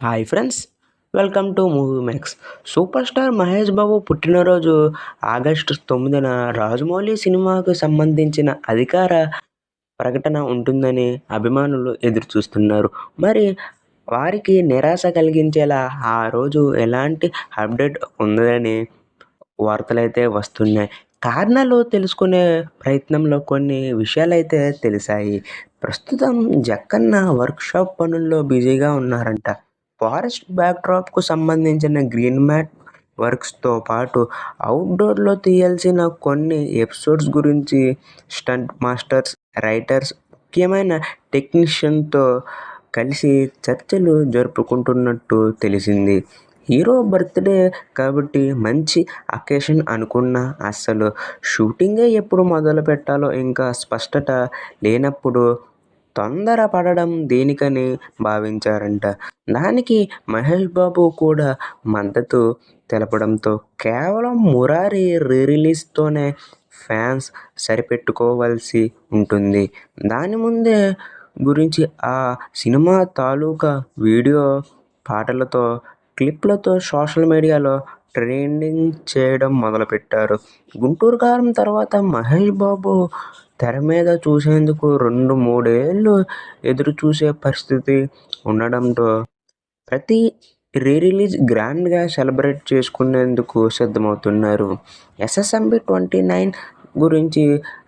Hi friends welcome to movie max super star Mahesh Babu పుట్టినరోజు August తొమ్మిదిన రాజమౌళి సినిమాకు సంబంధించిన అధికార ప్రకటన ఉంటుందని అభిమానులు ఎదురు చూస్తున్నారు మరి వారికి నిరాశ కలిగించేలా ఆ రోజు ఎలాంటి అప్డేట్ ఉందని వార్తలైతే వస్తున్నాయి. కారణాలు తెలుసుకునే ప్రయత్నంలో కొన్ని విషయాలైతే తెలిసాయి. ప్రస్తుతం జక్కన్న వర్క్షాప్ పనుల్లో బిజీగా ఉన్నారంట. ఫారెస్ట్ బ్యాక్డ్రాప్కు సంబంధించిన గ్రీన్ మ్యాట్ వర్క్స్తో పాటు అవుట్డోర్లో తీయాల్సిన కొన్ని ఎపిసోడ్స్ గురించి స్టంట్ మాస్టర్స్ రైటర్స్ ముఖ్యమైన టెక్నీషియన్తో కలిసి చర్చలు జరుపుకుంటున్నట్టు తెలిసింది. హీరో బర్త్డే కాబట్టి మంచి అకేషన్ అనుకున్న అస్సలు షూటింగే ఎప్పుడు మొదలు పెట్టాలో ఇంకా స్పష్టత లేనప్పుడు తొందరపడడం దేనికని భావించారంట? దానికి మహేష్ బాబు కూడా మద్దతు తెలపడంతో కేవలం మురారి రీ రిలీజ్తోనే ఫ్యాన్స్ సరిపెట్టుకోవాల్సి ఉంటుంది. దాని ముందే గురించి ఆ సినిమా తాలూకా వీడియో పాటలతో క్లిప్లతో సోషల్ మీడియాలో ట్రెండింగ్ చేయడం మొదలుపెట్టారు. గుంటూరు కారం తర్వాత మహేష్ బాబు తెర మీద చూసేందుకు రెండు మూడేళ్ళు ఎదురు చూసే పరిస్థితి ఉండడంతో ప్రతి రీ రిలీజ్ గ్రాండ్గా సెలబ్రేట్ చేసుకునేందుకు సిద్ధమవుతున్నారు. ఎస్ఎస్ఎంబి ట్వంటీ నైన్ గురించి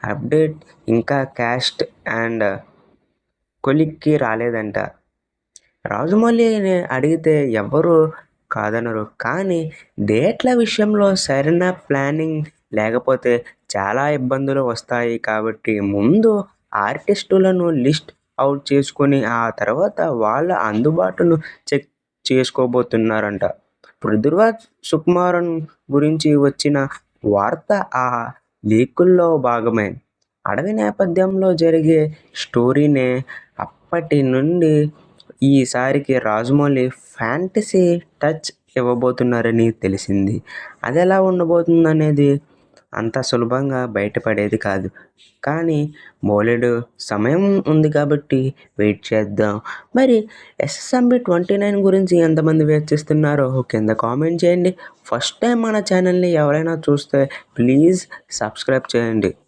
అప్డేట్ ఇంకా క్యాస్ట్ అండ్ కొలిక్కి రాలేదంట. రాజమౌళిని అడిగితే ఎవరు కాదనరు. కానీ డేట్ల విషయంలో సరైన ప్లానింగ్ లేకపోతే చాలా ఇబ్బందులు వస్తాయి కాబట్టి ముందు ఆర్టిస్టులను లిస్ట్ అవుట్ చేసుకొని ఆ తర్వాత వాళ్ళ అందుబాటును చెక్ చేసుకోబోతున్నారంట. పృథ్వీరాజ్ సుకుమారన్ గురించి వచ్చిన వార్త ఆ లీకుల్లో భాగమే. అడవి నేపథ్యంలో జరిగే స్టోరీనే అప్పటి నుండి ఈసారికి రాజమౌళి ఫ్యాంటసీ టచ్ ఇవ్వబోతున్నారని తెలిసింది. అది ఎలా ఉండబోతుంది అనేది అంత సులభంగా బయటపడేది కాదు. కానీ బోలెడు సమయం ఉంది కాబట్టి వెయిట్ చేద్దాం. మరి ఎస్ఎస్ఎంబి ట్వంటీ నైన్ గురించి ఎంతమంది వెయిట్ చేస్తున్నారో కింద కామెంట్ చేయండి. ఫస్ట్ టైం మన ఛానల్ని ఎవరైనా చూస్తే ప్లీజ్ సబ్స్క్రైబ్ చేయండి.